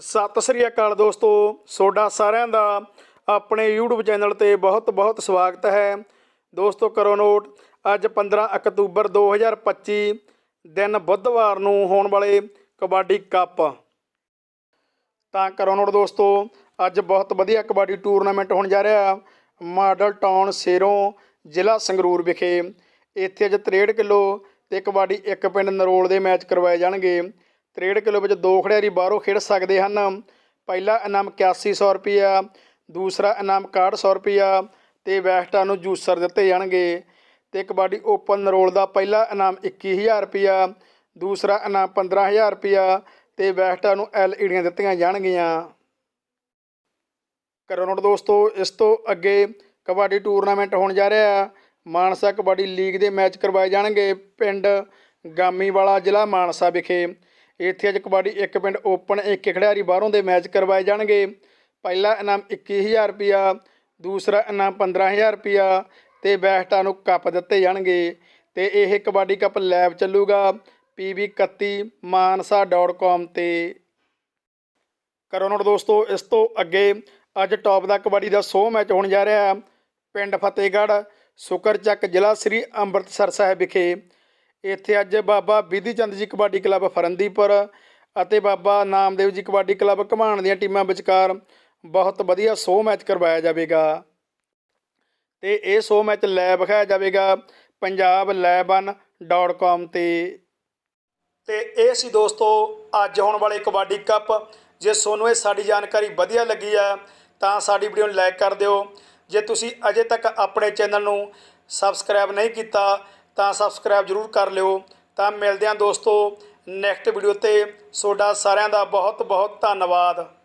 ਸਤਿ ਸ੍ਰੀ ਅਕਾਲ ਦੋਸਤੋ। ਸੋਡਾ ਸਾਰਿਆਂ ਦਾ ਆਪਣੇ YouTube ਚੈਨਲ ਤੇ ਬਹੁਤ-ਬਹੁਤ ਸਵਾਗਤ ਹੈ। ਦੋਸਤੋ, ਕਰੋ ਨੋਟ, ਅੱਜ 15 ਅਕਤੂਬਰ 2025 ਦਿਨ ਬੁੱਧਵਾਰ ਨੂੰ ਹੋਣ ਵਾਲੇ ਕਬੱਡੀ ਕੱਪ। ਤਾਂ ਕਰੋ ਨੋਟ ਦੋਸਤੋ, ਅੱਜ ਬਹੁਤ ਵਧੀਆ ਕਬੱਡੀ ਟੂਰਨਾਮੈਂਟ ਹੋਣ ਜਾ ਰਿਹਾ। ਮਾਡਲ ਟਾਊਨ ਸੇਰੋਂ ਜ਼ਿਲ੍ਹਾ ਸੰਗਰੂਰ ਵਿਖੇ। ਇੱਥੇ ਅੱਜ 63 ਕਿਲੋ ਤੇ ਕਬੱਡੀ ਇੱਕ ਪਿੰਡ ਨਰੋਲ ਦੇ ਮੈਚ ਕਰਵਾਏ ਜਾਣਗੇ। 63 ਕਿਲੋ ਵਿੱਚ ਦੋ ਖਿਡਾਰੀ ਬਾਹਰੋਂ ਖੇਡ ਸਕਦੇ ਹਨ। ਪਹਿਲਾ ਇਨਾਮ 8100 ਰੁਪਿਆ ਦੂਸਰਾ ਇਨਾਮ 6100 ਰੁਪਿਆ ਤੇ ਵੈਸਟਾਂ ਨੂੰ ਜੂਸਰ ਦਿੱਤੇ ਜਾਣਗੇ। ਤੇ ਕਬੱਡੀ ਓਪਨ ਨਰੋਲ ਦਾ ਪਹਿਲਾ ਇਨਾਮ 21000 ਰੁਪਿਆ ਦੂਸਰਾ ਇਨਾਮ 15000 ਰੁਪਿਆ ਤੇ ਵੈਸਟਾਂ ਨੂੰ ਐਲਈਡੀਆਂ ਦਿੱਤੀਆਂ ਜਾਣਗੀਆਂ। ਕਰੋ ਨੋਟ ਦੋਸਤੋ, ਇਸ ਤੋਂ ਅੱਗੇ ਕਬੱਡੀ ਟੂਰਨਾਮੈਂਟ ਹੋਣ ਜਾ ਰਿਹਾ ਮਾਨਸਾ ਕਬੱਡੀ ਲੀਗ ਦੇ ਮੈਚ ਕਰਵਾਏ ਜਾਣਗੇ। ਪਿੰਡ ਗਾਮੀਵਾਲਾ ਜ਼ਿਲ੍ਹਾ ਮਾਨਸਾ ਵਿਖੇ ਇੱਥੇ ਅੱਜ ਕਬੱਡੀ ਇੱਕ ਪਿੰਡ ਓਪਨ, ਇੱਕ ਖਿਡਾਰੀ ਬਾਹਰੋਂ ਦੇ ਮੈਚ ਕਰਵਾਏ ਜਾਣਗੇ। ਪਹਿਲਾ ਇਨਾਮ 21000 ਰੁਪਿਆ ਦੂਸਰਾ ਇਨਾਮ 15000 ਰੁਪਿਆ ਤੇ ਬੈਸਟਾਂ ਨੂੰ ਕੱਪ ਦਿੱਤੇ ਜਾਣਗੇ। ਤੇ ਇਹ ਕਬੱਡੀ ਕੱਪ ਲਾਈਵ ਚੱਲੂਗਾ। pb31 mansa.com ਤੇ। ਕਰੋ ਨੋਟ ਦੋਸਤੋ, ਇਸ ਤੋਂ ਅੱਗੇ ਅੱਜ ਟੌਪ ਦਾ ਕਬੱਡੀ ਦਾ 100 ਮੈਚ ਹੋਣ ਜਾ ਰਿਹਾ। ਹੈ ਪਿੰਡ ਫਤਿਹਗੜ੍ਹ, ਸੁਕਰਚੱਕ ਜ਼ਿਲ੍ਹਾ ਸ੍ਰੀ ਅੰਮ੍ਰਿਤਸਰ ਸਾਹਿਬ ਵਿਖੇ ਇੱਥੇ ਅੱਜ ਬਾਬਾ ਵਿਧੀ ਚੰਦ ਜੀ ਕਬੱਡੀ ਕਲੱਬ ਫਰੰਦੀਪੁਰ ਅਤੇ ਬਾਬਾ ਨਾਮਦੇਵ ਜੀ ਕਬੱਡੀ ਕਲੱਬ ਘਮਾਣ ਦੀਆਂ ਟੀਮਾਂ ਵਿਚਕਾਰ ਬਹੁਤ ਵਧੀਆ 100 ਮੈਚ ਕਰਵਾਇਆ ਜਾਵੇਗਾ। ਤੇ ਇਹ 100 ਮੈਚ ਲਾਈਵ ਵਿਖਾਇਆ ਜਾਵੇਗਾ ਪੰਜਾਬ ਲੈਬਨ.com ਤੇ। ਤੇ ਇਹ ਸੀ ਦੋਸਤੋ ਅੱਜ ਹੋਣ ਵਾਲੇ ਕਬੱਡੀ ਕੱਪ। ਜੇ ਤੁਹਾਨੂੰ ਇਹ ਸਾਡੀ ਜਾਣਕਾਰੀ ਵਧੀਆ ਲੱਗੀ ਆ ਤਾਂ ਸਾਡੀ ਵੀਡੀਓ ਨੂੰ ਲਾਈਕ ਕਰ ਦਿਓ। ਜੇ ਤੁਸੀਂ ਅਜੇ ਤੱਕ ਆਪਣੇ ਚੈਨਲ ਨੂੰ ਸਬਸਕ੍ਰਾਈਬ ਨਹੀਂ ਕੀਤਾ ਤਾਂ ਸਬਸਕ੍ਰਾਈਬ ਜ਼ਰੂਰ ਕਰ ਲਿਓ। ਤਾਂ ਮਿਲਦੇ ਹਾਂ ਦੋਸਤੋ ਨੈਕਸਟ ਵੀਡੀਓ ਤੇ। ਤੁਹਾਡਾ ਸਾਰਿਆਂ ਦਾ ਬਹੁਤ ਬਹੁਤ ਧੰਨਵਾਦ।